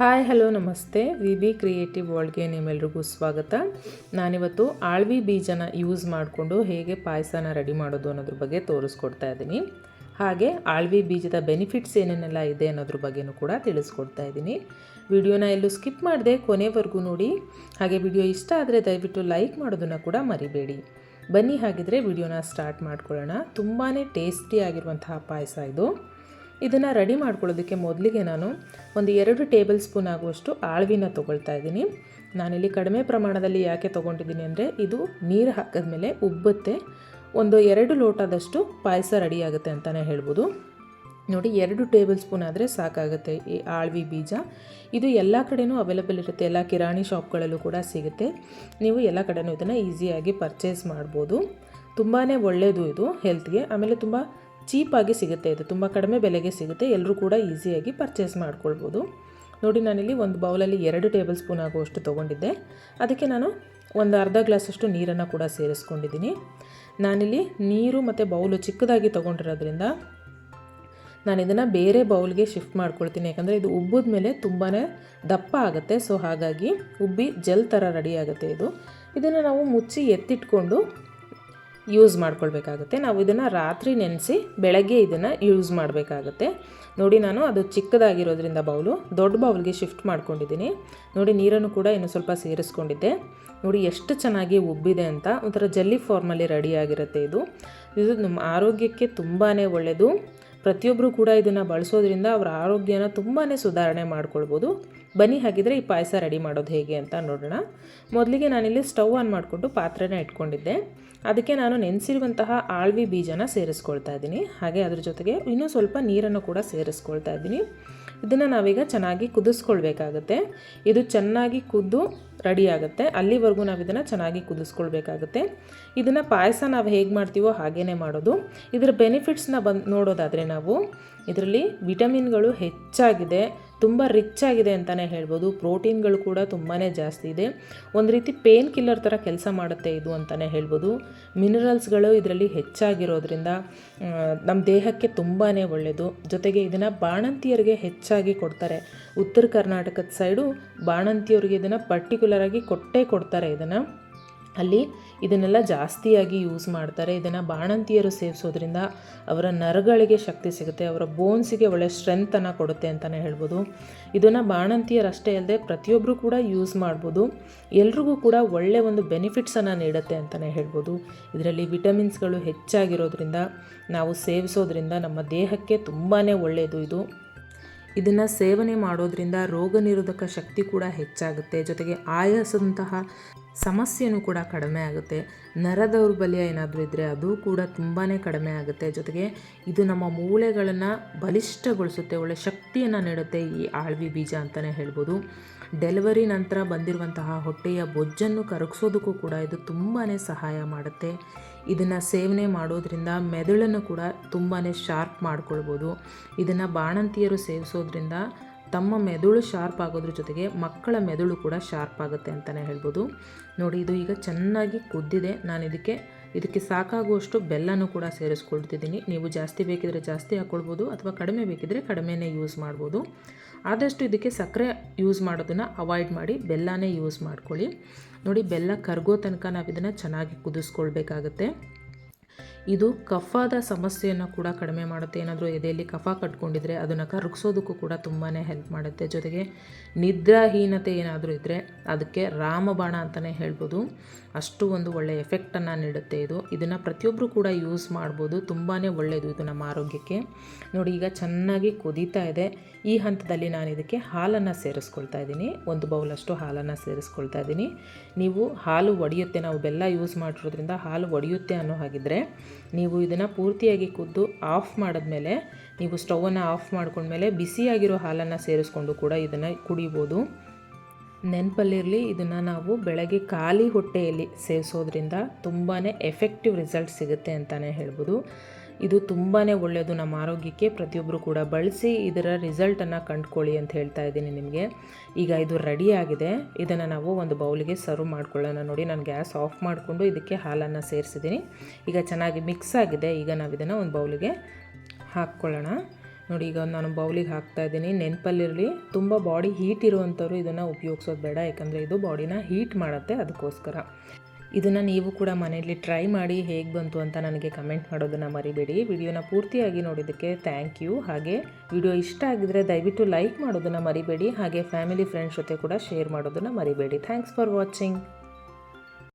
Hi, hello, ನಮಸ್ತೆ. V B creative ವರ್ಲ್ಡ್ಗೆ ನಿಮ್ಮೆಲ್ರಿಗೂ ಸ್ವಾಗತ. ನಾನಿವತ್ತು ಆಳ್ವಿ ಬೀಜನ ಯೂಸ್ ಮಾಡಿಕೊಂಡು ಹೇಗೆ ಪಾಯಸನ ರೆಡಿ ಮಾಡೋದು ಅನ್ನೋದ್ರ ಬಗ್ಗೆ ತೋರಿಸ್ಕೊಡ್ತಾ ಇದ್ದೀನಿ. ಹಾಗೆ ಆಳ್ವಿ ಬೀಜದ ಬೆನಿಫಿಟ್ಸ್ ಏನೇನೆಲ್ಲ ಇದೆ ಅನ್ನೋದ್ರ ಬಗ್ಗೆನೂ ಕೂಡ ತಿಳಿಸ್ಕೊಡ್ತಾ ಇದ್ದೀನಿ. ವಿಡಿಯೋನ ಎಲ್ಲೂ ಸ್ಕಿಪ್ ಮಾಡದೆ ಕೊನೆವರೆಗೂ ನೋಡಿ. ಹಾಗೆ ವಿಡಿಯೋ ಇಷ್ಟ ಆದರೆ ದಯವಿಟ್ಟು ಲೈಕ್ ಮಾಡೋದನ್ನು ಕೂಡ ಮರಿಬೇಡಿ. ಬನ್ನಿ, ಹಾಗಿದ್ರೆ ವಿಡಿಯೋನ ಸ್ಟಾರ್ಟ್ ಮಾಡ್ಕೊಳ್ಳೋಣ. ತುಂಬಾ ಟೇಸ್ಟಿ ಆಗಿರುವಂತಹ ಪಾಯಸ ಇದು. ಇದನ್ನು ರೆಡಿ ಮಾಡ್ಕೊಳ್ಳೋದಕ್ಕೆ ಮೊದಲಿಗೆ ನಾನು ಒಂದು ಎರಡು ಟೇಬಲ್ ಸ್ಪೂನ್ ಆಗುವಷ್ಟು ಆಳ್ವಿನ ತೊಗೊಳ್ತಾ ಇದ್ದೀನಿ. ನಾನಿಲ್ಲಿ ಕಡಿಮೆ ಪ್ರಮಾಣದಲ್ಲಿ ಯಾಕೆ ತೊಗೊಂಡಿದ್ದೀನಿ ಅಂದರೆ ಇದು ನೀರು ಹಾಕಿದ ಮೇಲೆ ಉಬ್ಬುತ್ತೆ. ಒಂದು ಎರಡು ಲೋಟದಷ್ಟು ಪಾಯಸ ರೆಡಿ ಆಗುತ್ತೆ ಅಂತಲೇ ಹೇಳ್ಬೋದು. ನೋಡಿ, ಎರಡು ಟೇಬಲ್ ಸ್ಪೂನ್ ಆದರೆ ಸಾಕಾಗುತ್ತೆ ಈ ಆಳ್ವಿ ಬೀಜ. ಇದು ಎಲ್ಲ ಕಡೆಯೂ ಅವೈಲೇಬಲ್ ಇರುತ್ತೆ, ಎಲ್ಲ ಕಿರಾಣಿ ಶಾಪ್ಗಳಲ್ಲೂ ಕೂಡ ಸಿಗುತ್ತೆ. ನೀವು ಎಲ್ಲ ಕಡೆಯೂ ಇದನ್ನು ಈಸಿಯಾಗಿ ಪರ್ಚೇಸ್ ಮಾಡ್ಬೋದು. ತುಂಬಾ ಒಳ್ಳೆಯದು ಇದು ಹೆಲ್ತ್ಗೆ ಆಮೇಲೆ ತುಂಬ ಚೀಪಾಗಿ ಸಿಗುತ್ತೆ ಇದು. ತುಂಬ ಕಡಿಮೆ ಬೆಲೆಗೆ ಸಿಗುತ್ತೆ. ಎಲ್ಲರೂ ಕೂಡ ಈಸಿಯಾಗಿ ಪರ್ಚೇಸ್ ಮಾಡ್ಕೊಳ್ಬೋದು. ನೋಡಿ, ನಾನಿಲ್ಲಿ ಒಂದು ಬೌಲಲ್ಲಿ ಎರಡು ಟೇಬಲ್ ಸ್ಪೂನ್ ಆಗುವಷ್ಟು ತೊಗೊಂಡಿದ್ದೆ. ಅದಕ್ಕೆ ನಾನು ಒಂದು ಅರ್ಧ ಗ್ಲಾಸಷ್ಟು ನೀರನ್ನು ಕೂಡ ಸೇರಿಸ್ಕೊಂಡಿದ್ದೀನಿ. ನಾನಿಲ್ಲಿ ನೀರು ಮತ್ತು ಬೌಲು ಚಿಕ್ಕದಾಗಿ ತೊಗೊಂಡಿರೋದ್ರಿಂದ ನಾನು ಇದನ್ನು ಬೇರೆ ಬೌಲ್ಗೆ ಶಿಫ್ಟ್ ಮಾಡ್ಕೊಳ್ತೀನಿ. ಯಾಕಂದರೆ ಇದು ಉಬ್ಬಿದ ಮೇಲೆ ತುಂಬಾ ದಪ್ಪ ಆಗುತ್ತೆ. ಸೊ, ಹಾಗಾಗಿ ಉಬ್ಬಿ ಜೆಲ್ ಥರ ರೆಡಿ ಆಗುತ್ತೆ ಇದು. ಇದನ್ನು ನಾವು ಮುಚ್ಚಿ ಎತ್ತಿಟ್ಕೊಂಡು ಯೂಸ್ ಮಾಡ್ಕೊಳ್ಬೇಕಾಗುತ್ತೆ. ನಾವು ಇದನ್ನು ರಾತ್ರಿ ನೆನೆಸಿ ಬೆಳಗ್ಗೆ ಇದನ್ನು ಯೂಸ್ ಮಾಡಬೇಕಾಗುತ್ತೆ. ನೋಡಿ ನಾನು ಅದು ಚಿಕ್ಕದಾಗಿರೋದ್ರಿಂದ ಬೌಲು, ದೊಡ್ಡ ಬೌಲ್ಗೆ ಶಿಫ್ಟ್ ಮಾಡ್ಕೊಂಡಿದ್ದೀನಿ. ನೋಡಿ ನೀರನ್ನು ಕೂಡ ಇನ್ನು ಸ್ವಲ್ಪ ಸೇರಿಸ್ಕೊಂಡಿದ್ದೆ. ನೋಡಿ ಎಷ್ಟು ಚೆನ್ನಾಗಿ ಉಬ್ಬಿದೆ ಅಂತ, ಒಂಥರ ಜಲ್ಲಿ ಫಾರ್ಮಲ್ಲಿ ರೆಡಿಯಾಗಿರುತ್ತೆ ಇದು. ಇದು ನಮ್ಮ ಆರೋಗ್ಯಕ್ಕೆ ತುಂಬಾ ಒಳ್ಳೆಯದು ಪ್ರತಿಯೊಬ್ಬರು ಕೂಡ ಇದನ್ನು ಬಳಸೋದ್ರಿಂದ ಅವರ ಆರೋಗ್ಯನ ತುಂಬಾ ಸುಧಾರಣೆ ಮಾಡ್ಕೊಳ್ಬೋದು. ಬನ್ನಿ ಹಾಗಿದ್ರೆ ಈ ಪಾಯಸ ರೆಡಿ ಮಾಡೋದು ಹೇಗೆ ಅಂತ ನೋಡೋಣ. ಮೊದಲಿಗೆ ನಾನಿಲ್ಲಿ ಸ್ಟವ್ ಆನ್ ಮಾಡಿಕೊಂಡು ಪಾತ್ರೆನ ಇಟ್ಕೊಂಡಿದ್ದೆ. ಅದಕ್ಕೆ ನಾನು ನೆನೆಸಿರುವಂತಹ ಆಳ್ವಿ ಬೀಜನ ಸೇರಿಸ್ಕೊಳ್ತಾ ಇದ್ದೀನಿ. ಹಾಗೆ ಅದ್ರ ಜೊತೆಗೆ ಇನ್ನೂ ಸ್ವಲ್ಪ ನೀರನ್ನು ಕೂಡ ಸೇರಿಸ್ಕೊಳ್ತಾ ಇದ್ದೀನಿ. ಇದನ್ನು ನಾವೀಗ ಚೆನ್ನಾಗಿ ಕುದಿಸ್ಕೊಳ್ಬೇಕಾಗತ್ತೆ. ಇದು ಚೆನ್ನಾಗಿ ಕುದ್ದು ರೆಡಿ ಆಗುತ್ತೆ. ಅಲ್ಲಿವರೆಗೂ ನಾವು ಇದನ್ನು ಚೆನ್ನಾಗಿ ಕುದಿಸ್ಕೊಳ್ಬೇಕಾಗುತ್ತೆ. ಇದನ್ನು ಪಾಯಸ ನಾವು ಹೇಗೆ ಮಾಡ್ತೀವೋ ಹಾಗೇ ಮಾಡೋದು. ಇದರ ಬೆನಿಫಿಟ್ಸ್ನ ಬಂದು ನೋಡೋದಾದರೆ ನಾವು ಇದರಲ್ಲಿ ವಿಟಮಿನ್ಗಳು ಹೆಚ್ಚಾಗಿದೆ. ತುಂಬ ರಿಚ್ ಆಗಿದೆ ಅಂತಲೇ ಹೇಳ್ಬೋದು. ಪ್ರೋಟೀನ್ಗಳು ಕೂಡ ತುಂಬಾ ಜಾಸ್ತಿ ಇದೆ. ಒಂದು ರೀತಿ ಪೇನ್ ಕಿಲ್ಲರ್ ಥರ ಕೆಲಸ ಮಾಡುತ್ತೆ ಇದು ಅಂತಲೇ ಹೇಳ್ಬೋದು. ಮಿನರಲ್ಸ್ಗಳು ಇದರಲ್ಲಿ ಹೆಚ್ಚಾಗಿರೋದ್ರಿಂದ ನಮ್ಮ ದೇಹಕ್ಕೆ ತುಂಬಾ ಒಳ್ಳೆಯದು ಜೊತೆಗೆ ಇದನ್ನು ಬಾಣಂತಿಯರಿಗೆ ಹೆಚ್ಚಾಗಿ ಕೊಡ್ತಾರೆ. ಉತ್ತರ ಕರ್ನಾಟಕದ ಸೈಡು ಬಾಣಂತಿಯವ್ರಿಗೆ ಇದನ್ನು ಪರ್ಟಿಕ್ಯುಲರಾಗಿ ಕೊಟ್ಟೇ ಕೊಡ್ತಾರೆ ಇದನ್ನು. ಅಲ್ಲಿ ಇದನ್ನೆಲ್ಲ ಜಾಸ್ತಿಯಾಗಿ ಯೂಸ್ ಮಾಡ್ತಾರೆ. ಇದನ್ನು ಬಾಣಂತಿಯರು ಸೇವಿಸೋದ್ರಿಂದ ಅವರ ನರಗಳಿಗೆ ಶಕ್ತಿ ಸಿಗುತ್ತೆ, ಅವರ ಬೋನ್ಸಿಗೆ ಒಳ್ಳೆ ಸ್ಟ್ರೆಂತನ್ನು ಕೊಡುತ್ತೆ ಅಂತಲೇ ಹೇಳ್ಬೋದು. ಇದನ್ನು ಬಾಣಂತಿಯರಷ್ಟೇ ಅಲ್ಲದೆ ಪ್ರತಿಯೊಬ್ಬರು ಕೂಡ ಯೂಸ್ ಮಾಡ್ಬೋದು. ಎಲ್ರಿಗೂ ಕೂಡ ಒಳ್ಳೆಯ ಒಂದು ಬೆನಿಫಿಟ್ಸನ್ನು ನೀಡುತ್ತೆ ಅಂತಲೇ ಹೇಳ್ಬೋದು. ಇದರಲ್ಲಿ ವಿಟಮಿನ್ಸ್ಗಳು ಹೆಚ್ಚಾಗಿರೋದ್ರಿಂದ ನಾವು ಸೇವಿಸೋದ್ರಿಂದ ನಮ್ಮ ದೇಹಕ್ಕೆ ತುಂಬಾ ಒಳ್ಳೆಯದು ಇದು. ಇದನ್ನು ಸೇವನೆ ಮಾಡೋದ್ರಿಂದ ರೋಗ ನಿರೋಧಕ ಶಕ್ತಿ ಕೂಡ ಹೆಚ್ಚಾಗುತ್ತೆ. ಜೊತೆಗೆ ಆಯಾಸದಂತಹ ಸಮಸ್ಯೆನೂ ಕೂಡ ಕಡಿಮೆ ಆಗುತ್ತೆ. ನರ ದೌರ್ಬಲ್ಯ ಏನಾದರೂ ಇದ್ದರೆ ಅದು ಕೂಡ ತುಂಬಾ ಕಡಿಮೆ ಆಗುತ್ತೆ. ಜೊತೆಗೆ ಇದು ನಮ್ಮ ಮೂಳೆಗಳನ್ನು ಬಲಿಷ್ಠಗೊಳಿಸುತ್ತೆ, ಒಳ್ಳೆ ಶಕ್ತಿಯನ್ನು ನೀಡುತ್ತೆ ಈ ಆಳ್ವಿ ಬೀಜ ಅಂತಲೇ ಹೇಳ್ಬೋದು. ಡೆಲಿವರಿ ನಂತರ ಬಂದಿರುವಂತಹ ಹೊಟ್ಟೆಯ ಬೊಜ್ಜನ್ನು ಕರಗಿಸೋದಕ್ಕೂ ಕೂಡ ಇದು ತುಂಬಾ ಸಹಾಯ ಮಾಡುತ್ತೆ. ಇದನ್ನು ಸೇವನೆ ಮಾಡೋದ್ರಿಂದ ಮೆದುಳನ್ನು ಕೂಡ ತುಂಬಾ ಶಾರ್ಪ್ ಮಾಡ್ಕೊಳ್ಬೋದು. ಇದನ್ನು ಬಾಣಂತಿಯರು ಸೇವಿಸೋದ್ರಿಂದ ತಮ್ಮ ಮೆದುಳು ಶಾರ್ಪ್ ಆಗೋದ್ರ ಜೊತೆಗೆ ಮಕ್ಕಳ ಮೆದುಳು ಕೂಡ ಶಾರ್ಪ್ ಆಗುತ್ತೆ ಅಂತಲೇ ಹೇಳ್ಬೋದು. ನೋಡಿ, ಇದು ಈಗ ಚೆನ್ನಾಗಿ ಕುದ್ದಿದೆ. ನಾನು ಇದಕ್ಕೆ ಇದಕ್ಕೆ ಸಾಕಾಗುವಷ್ಟು ಬೆಲ್ಲನೂ ಕೂಡ ಸೇರಿಸ್ಕೊಳ್ತಿದ್ದೀನಿ. ನೀವು ಜಾಸ್ತಿ ಬೇಕಿದ್ರೆ ಜಾಸ್ತಿ ಹಾಕ್ಕೊಳ್ಬೋದು ಅಥವಾ ಕಡಿಮೆ ಬೇಕಿದ್ರೆ ಕಡಿಮೆನೇ ಯೂಸ್ ಮಾಡ್ಬೋದು. ಆದಷ್ಟು ಇದಕ್ಕೆ ಸಕ್ಕರೆ ಯೂಸ್ ಮಾಡೋದನ್ನು ಅವಾಯ್ಡ್ ಮಾಡಿ, ಬೆಲ್ಲನೇ ಯೂಸ್ ಮಾಡ್ಕೊಳ್ಳಿ. ನೋಡಿ, ಬೆಲ್ಲ ಕರಗೋ ತನಕ ನಾವು ಇದನ್ನು ಚೆನ್ನಾಗಿ ಕುದಿಸ್ಕೊಳ್ಬೇಕಾಗತ್ತೆ. ಇದು ಕಫದ ಸಮಸ್ಯೆಯನ್ನು ಕೂಡ ಕಡಿಮೆ ಮಾಡುತ್ತೆ. ಏನಾದರೂ ಎದೆಯಲ್ಲಿ ಕಫ ಕಟ್ಕೊಂಡಿದ್ರೆ ಅದನ್ನು ಕರಗಿಸೋದಕ್ಕೂ ಕೂಡ ತುಂಬಾ ಹೆಲ್ಪ್ ಮಾಡುತ್ತೆ. ಜೊತೆಗೆ ನಿದ್ರಾಹೀನತೆ ಏನಾದರೂ ಇದ್ದರೆ ಅದಕ್ಕೆ ರಾಮಬಾಣ ಅಂತಲೇ ಹೇಳ್ಬೋದು. ಅಷ್ಟು ಒಂದು ಒಳ್ಳೆಯ ಎಫೆಕ್ಟನ್ನು ನೀಡುತ್ತೆ ಇದು. ಇದನ್ನು ಪ್ರತಿಯೊಬ್ಬರು ಕೂಡ ಯೂಸ್ ಮಾಡ್ಬೋದು. ತುಂಬಾ ಒಳ್ಳೆಯದು ಇದು ನಮ್ಮ ಆರೋಗ್ಯಕ್ಕೆ. ನೋಡಿ, ಈಗ ಚೆನ್ನಾಗಿ ಕುದೀತಾ ಇದೆ. ಈ ಹಂತದಲ್ಲಿ ನಾನು ಇದಕ್ಕೆ ಹಾಲನ್ನು ಸೇರಿಸ್ಕೊಳ್ತಾ ಇದ್ದೀನಿ. ಒಂದು ಬೌಲಷ್ಟು ಹಾಲನ್ನು ಸೇರಿಸ್ಕೊಳ್ತಾ ಇದ್ದೀನಿ. ನೀವು ಹಾಲು ಒಡೆಯುತ್ತೆ. ನಾವು ಬೆಲ್ಲ ಯೂಸ್ ಮಾಡಿರೋದ್ರಿಂದ ಹಾಲು ಒಡೆಯುತ್ತೆ ಅನ್ನೋ ಹಾಗಿದ್ರೆ ನೀವು ಇದನ್ನು ಪೂರ್ತಿಯಾಗಿ ಕುದ್ದು ಆಫ್ ಮಾಡಿದ್ಮೇಲೆ, ನೀವು ಸ್ಟವನ್ನು ಆಫ್ ಮಾಡ್ಕೊಂಡ್ಮೇಲೆ ಬಿಸಿಯಾಗಿರೋ ಹಾಲನ್ನು ಸೇರಿಸ್ಕೊಂಡು ಕೂಡ ಇದನ್ನು ಕುಡಿಬೋದು. ನೆನಪಲ್ಲಿರಲಿ, ಇದನ್ನು ನಾವು ಬೆಳಗ್ಗೆ ಖಾಲಿ ಹೊಟ್ಟೆಯಲ್ಲಿ ಸೇವಿಸೋದ್ರಿಂದ ತುಂಬಾ ಎಫೆಕ್ಟಿವ್ ರಿಸಲ್ಟ್ ಸಿಗುತ್ತೆ ಅಂತಲೇ ಹೇಳ್ಬೋದು. ಇದು ತುಂಬಾ ಒಳ್ಳೆಯದು ನಮ್ಮ ಆರೋಗ್ಯಕ್ಕೆ. ಪ್ರತಿಯೊಬ್ಬರು ಕೂಡ ಬಳಸಿ ಇದರ ರಿಸಲ್ಟನ್ನು ಕಂಡುಕೊಳ್ಳಿ ಅಂತ ಹೇಳ್ತಾ ಇದ್ದೀನಿ ನಿಮಗೆ. ಈಗ ಇದು ರೆಡಿ ಆಗಿದೆ. ಇದನ್ನು ನಾವು ಒಂದು ಬೌಲಿಗೆ ಸರ್ವ್ ಮಾಡ್ಕೊಳ್ಳೋಣ. ನೋಡಿ, ನಾನು ಗ್ಯಾಸ್ ಆಫ್ ಮಾಡಿಕೊಂಡು ಇದಕ್ಕೆ ಹಾಲನ್ನು ಸೇರಿಸಿದ್ದೀನಿ. ಈಗ ಚೆನ್ನಾಗಿ ಮಿಕ್ಸ್ ಆಗಿದೆ. ಈಗ ನಾವು ಇದನ್ನು ಒಂದು ಬೌಲಿಗೆ ಹಾಕ್ಕೊಳ್ಳೋಣ. ನೋಡಿ, ಈಗ ನಾನು ಬೌಲಿಗೆ ಹಾಕ್ತಾ ಇದ್ದೀನಿ. ನೆನಪಲ್ಲಿರಲಿ, ತುಂಬ ಬಾಡಿ ಹೀಟ್ ಇರುವಂಥವ್ರು ಇದನ್ನು ಉಪಯೋಗಿಸೋದು ಬೇಡ. ಯಾಕಂದರೆ ಇದು ಬಾಡಿನ ಹೀಟ್ ಮಾಡುತ್ತೆ ಅದಕ್ಕೋಸ್ಕರ. ಇದನ್ನು ನೀವು ಕೂಡ ಮನೆಯಲ್ಲಿ ಟ್ರೈ ಮಾಡಿ ಹೇಗೆ ಬಂತು ಅಂತ ನನಗೆ ಕಮೆಂಟ್ ಮಾಡೋದನ್ನು ಮರಿಬೇಡಿ. ವಿಡಿಯೋನ ಪೂರ್ತಿಯಾಗಿ ನೋಡಿದ್ದಕ್ಕೆ ಥ್ಯಾಂಕ್ ಯು ಹಾಗೆ ವಿಡಿಯೋ ಇಷ್ಟ ಆಗಿದ್ರೆ ದಯವಿಟ್ಟು ಲೈಕ್ ಮಾಡೋದನ್ನು ಮರಿಬೇಡಿ. ಹಾಗೆ ಫ್ಯಾಮಿಲಿ ಫ್ರೆಂಡ್ಸ್ ಜೊತೆ ಕೂಡ ಶೇರ್ ಮಾಡೋದನ್ನು ಮರಿಬೇಡಿ. Thanks for watching